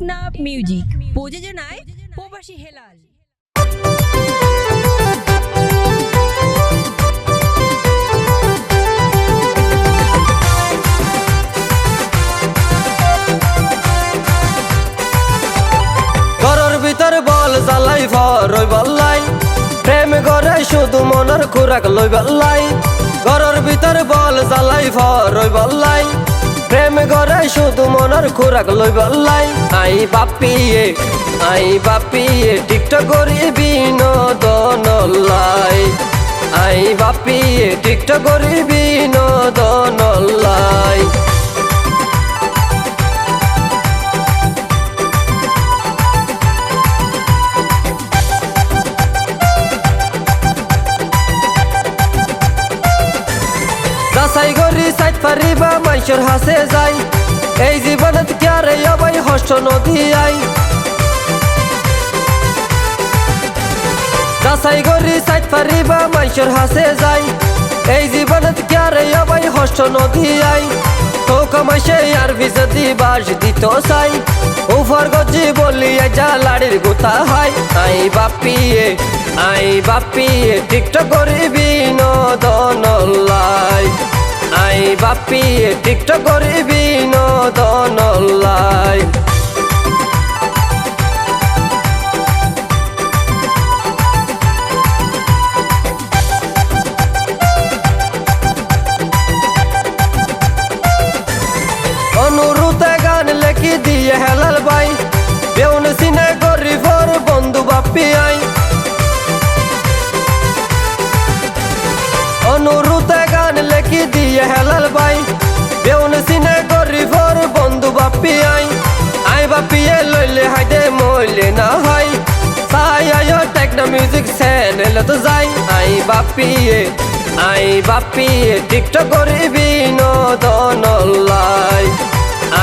Teknaf music প্রযোজনায় প্রবাসী হেলাল। ঘরের ভিতর বল জ্বালাই ভরই ভিতর বল বল্লাই। প্রেম করে শুধু মনের খোরাক লই। বল্লাই আই বাপিয়ে আই বাপিয়ে, টিকটক করি বিনোদন লাই। আই বাপিয়ে, টিকটক করি বিনোদন মাইসর হাসে যাই। এই জীবনত ক্যারে অবাই হস্ত নদী আই। যাচাই করি সাইড পারিবা মাইসর হাসে যাই। এই জীবনত ক্যারে অবাই হস্ত নদী আই। তো কামাইছে আর বিজদি বাস দিত সাই উফর গজি বলি যা লাড়ির গোতা হাই। আই বাপিয়ে আই বাপিয়ে, টিকটক করি বিনোদন লাই। বাপিয়ে টিকটক করি বিনোদন লাই লেখি দিয়ে হেলাল বাই বেউন সিনে গরিবর বন্ধু বাপি আই। আই বাপিয়ে লইলে হাইদে মইলে না হাই সাই আয় টেকনা মিউজিক চ্যানেল তো যাই। আই বাপিয়ে আই বাপিয়ে টিকটক করি বিনোদন লাই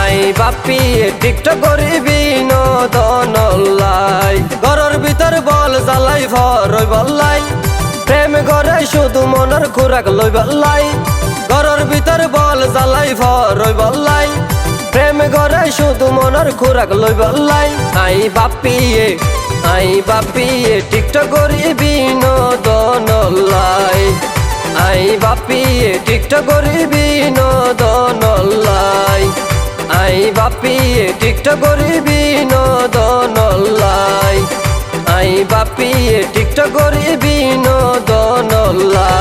আই বাপিয়ে টিকটক করি বিনোদন লাই ঘরের ভিতর বল জ্বালাই ভরই বল্লাই। শুধু মনের খুরাক লই। বল্লাই ঘরের ভিতর বল জ্বালাই ভরই বল্লাই প্রেম করে শুধু মনের খুরাক লই। বল্লাই আই বাপিয়ে আই বাপিয়ে, টিকটক করি বিনোদন লাই। আই বাপিয়ে, টিকটক করি বিনোদন লাই। আই বাপিয়ে, টিকটক করি বিনোদন লাই। আই বাপিয়ে, টিকটক করি বিনোদন লাই